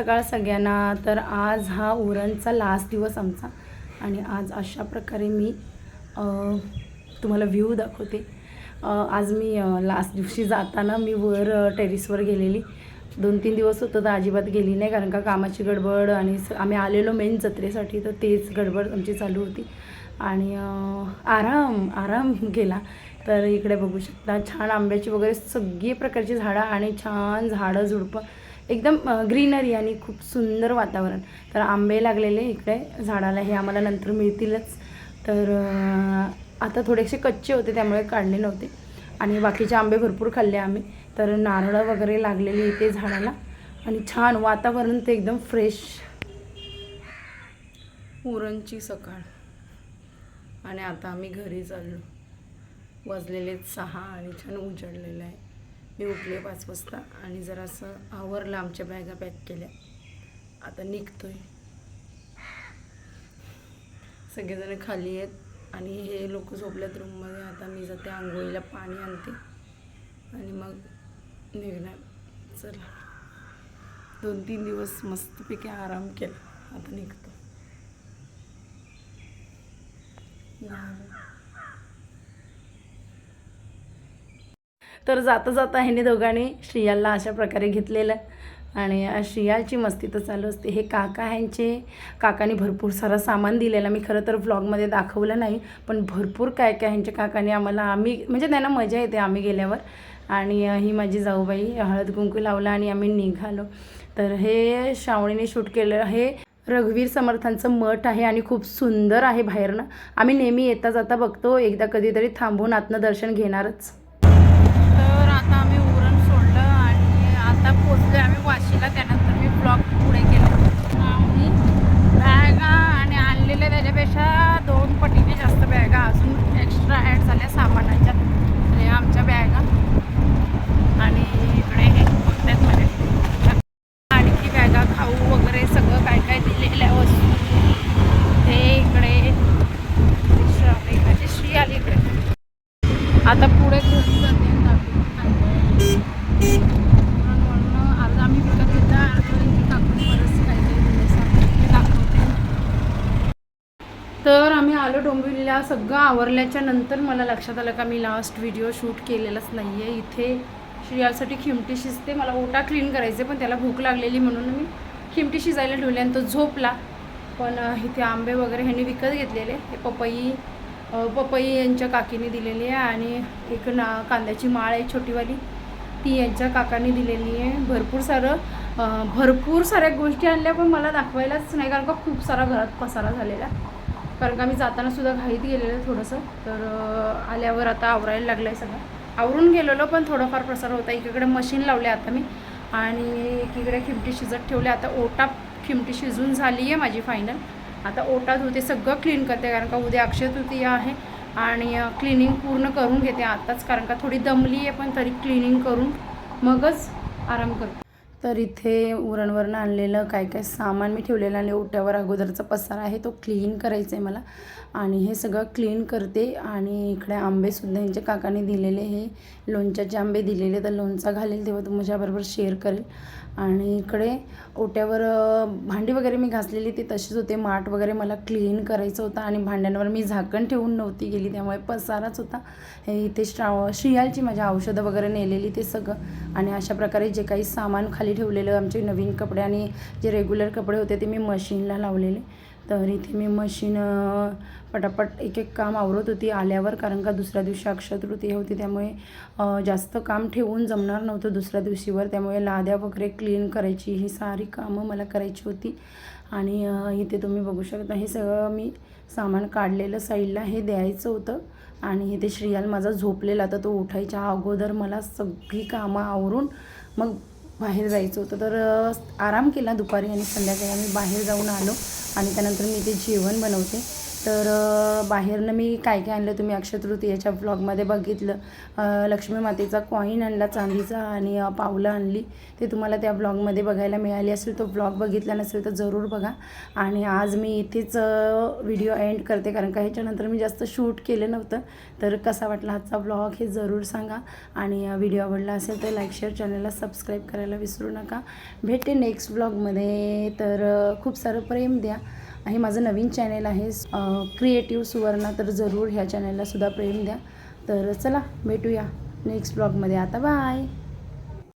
सकाळ सगळ्यांना. तर आज हा उरणचा लास्ट दिवस आमचा. आणि आज अशा प्रकारे मी तुम्हाला व्ह्यू दाखवते. आज मी लास्ट दिवशी जाताना मी वर टेरिसवर गेलेली. दोन तीन दिवस होतं तर अजिबात गेली नाही कारण का कामाची गडबड आणि आम्ही आलेलो मेन जत्रेसाठी तर तेच गडबड आमची चालू होती. आणि आराम आराम केला. तर इकडे बघू शकता छान आंब्याची वगैरे सगळी प्रकारची झाडं आणि छान झाडं झुडपं एकदम ग्रीनरी आणि खूप सुंदर वातावरण. तर आंबे लागलेले इकडे झाडाला हे आम्हाला नंतर मिळतीलच. तर आता थोडेसे कच्चे होते त्यामुळे काढले नव्हते. आणि बाकीचे आंबे भरपूर खाल्ले आम्ही. तर नारळं वगैरे लागलेली इथे झाडाला. आणि छान वातावरण ते एकदम फ्रेश. उरणची सकाळ. आणि आता आम्ही घरी चाललो. वाजलेले सहा आणि छान उजळलेलं आहे. मी उठले पाच वाजता आणि जरासं आवरलं आमच्या बॅगा पॅक केल्या. आता निघतोय. सगळेजण खाली आहेत आणि हे लोक झोपल्यात रूममध्ये. आता मी जाते आंघोळीला पाणी आणते आणि मग निघणार. चला. दोन तीन दिवस मस्तपैकी आराम केला. आता निघतो. तर जाता जाता ह्याने दोघांनी श्रियालला अशा प्रकारे घेतलेलं. आणि श्रियालची मस्ती तर चालू असते. हे काका ह्यांचे काकाने भरपूर सारं सामान दिलेलं. मी खरं तर व्लॉगमध्ये दाखवलं नाही पण भरपूर काय काय ह्यांच्या काकाने आम्हाला आम्ही म्हणजे त्यांना मजा येते आम्ही गेल्यावर. आणि ही माझी जाऊबाई हळद कुंकू लावला आणि आम्ही निघालो. तर हे श्रावणीने शूट केलं हे रघुवीर समर्थांचं मठ आहे आणि खूप सुंदर आहे बाहेरनं. आम्ही नेहमी येता जाता बघतो एकदा कधीतरी थांबून आतनं दर्शन घेणारच. तर आता आम्ही उरण सोडलं आणि आता पोचलो आम्ही वाशीला त्यानंतर मी ब्लॉग पुढे केला आणि बॅगा आणि आणलेल्या त्याच्यापेक्षा दोन पटीने जास्त बॅगा अजून एक्स्ट्रा ॲड झाल्या सामानाच्या हे आमच्या बॅगा आणि इकडे हे बघतायत मध्ये आणखी बॅगा खाऊ वगैरे सगळं काय काय दिलेल्या वस्तू ते इकडे श्री इकडे श्री आली इकडे आता पुढे घरी जाते म्हणून आज आम्ही विकत घेतला काकून बरंच काहीतरी दिलं सांगितलं ते दाखवते तर आम्ही आलो डोंबिवलीला सगळं आवरल्याच्या नंतर मला लक्षात आलं का मी लास्ट व्हिडिओ शूट केलेलाच नाही आहे इथे श्रियासाठी खिमटी शिजते मला ओटा क्लीन करायचे पण त्याला भूक लागलेली म्हणून मी खिमटी शिजायला ठेवली आणि तो झोपला. पण इथे आंबे वगैरे ह्यांनी विकत घेतलेले. हे पपई पपई यांच्या काकीने दिलेली आहे आणि एक ना कांद्याची माळ आहे छोटीवाली. ती यांच्या काकांनी दिलेली आहे. भरपूर सारं भरपूर साऱ्या गोष्टी आणल्या पण मला दाखवायलाच नाही कारण का खूप सारा घरात पसारा झालेला कारण का मी जाताना सुद्धा घाईत गेलेलं थोडंसं. तर आल्यावर आता आवरायला लागलं आहे सगळं. आवरून गेलेलो पण थोडंफार प्रसार होता. एकीकडे मशीन लावले आता मी आणि एकीकडे खिमटी शिजत ठेवले. आता ओटा खिमटी शिजून झाली आहे माझी फायनल आता ओटा धुते सगळं क्लीन करते कारण का उद्या अक्षय तृतीया आहे आणि क्लिनिंग पूर्ण करून घेते आताच कारण का थोडी दमली आहे पण तरी क्लिनिंग करून मगच आराम करते. तर इथे उरणवरनं आणलेलं काय काय सामान मी ठेवलेलं आणि ओट्यावर अगोदरचा पसारा आहे तो क्लीन करायचा आहे मला. आणि हे सगळं क्लीन करते. आणि इकडे आंबेसुद्धा यांच्या काकाने दिलेले हे लोणच्याचे आंबे दिलेले तर लोणचा घालेल तेव्हा तुमच्याबरोबर शेअर करेल. आणि इकडे ओट्यावर भांडी वगैरे मी घासलेली ती तशीच होते. माठ वगैरे मला क्लीन करायचं होतं. आणि भांड्यांवर मी झाकण ठेवून नव्हती गेली त्यामुळे पसाराच होता. हे इथे श्राव श्रियालची माझ्या औषधं वगैरे नेलेली ते सगळं. आणि अशा प्रकारे जे काही सामान खाली ठेवलेलं आमचे नवीन कपडे आणि जे रेग्युलर कपडे होते ते मी मशीनला लावलेले. तर इथे मी मशीन पटापट एक एक काम आवरत होती आल्यावर कारण का दुसऱ्या दिवशी अक्षय तृतीया होती त्यामुळे जास्त काम ठेवून जमणार नव्हतं दुसऱ्या दिवशीवर. त्यामुळे लाद्या वगैरे क्लीन करायची ही सारी कामं मला करायची होती. आणि इथे तुम्ही बघू शकता हे सगळं मी सामान काढलेलं साईडला हे द्यायचं होतं. आणि इथे श्रियाल माझा झोपलेला तर तो उठायच्या अगोदर मला सगळी कामं आवरून मग बाहेर जायचं होतं. तर आराम केला दुपारी आणि संध्याकाळी. आम्ही बाहेर जाऊन आलो आणि त्यानंतर मी ते जेवण बनवते. तर बाहेरनं मी काय काय आणलं तुम्ही अक्षय तृतीयाच्या ब्लॉगमध्ये बघितलं. लक्ष्मी मातेचा कॉईन आणला चांदीचा आणि पावलं आणली. ते तुम्हाला त्या ब्लॉगमध्ये बघायला मिळाली असेल. तो ब्लॉग बघितला नसेल तर जरूर बघा. आणि आज मी इथेच व्हिडिओ एंड करते. कारण का ह्याच्यानंतर मी जास्त शूट केलं नव्हतं. तर कसा वाटला आजचा ब्लॉग हे जरूर सांगा. आणि व्हिडिओ आवडला असेल तर लाईक शेअर चॅनलला सबस्क्राईब करायला विसरू नका. भेटते नेक्स्ट ब्लॉगमध्ये तर खूप सारं प्रेम द्या. हे माझं नवीन चॅनेल आहे क्रिएटिव्ह सुवर्णा तर जरूर ह्या चॅनेलला सुद्धा प्रेम द्या. तर चला भेटूया नेक्स्ट ब्लॉगमध्ये आता बाय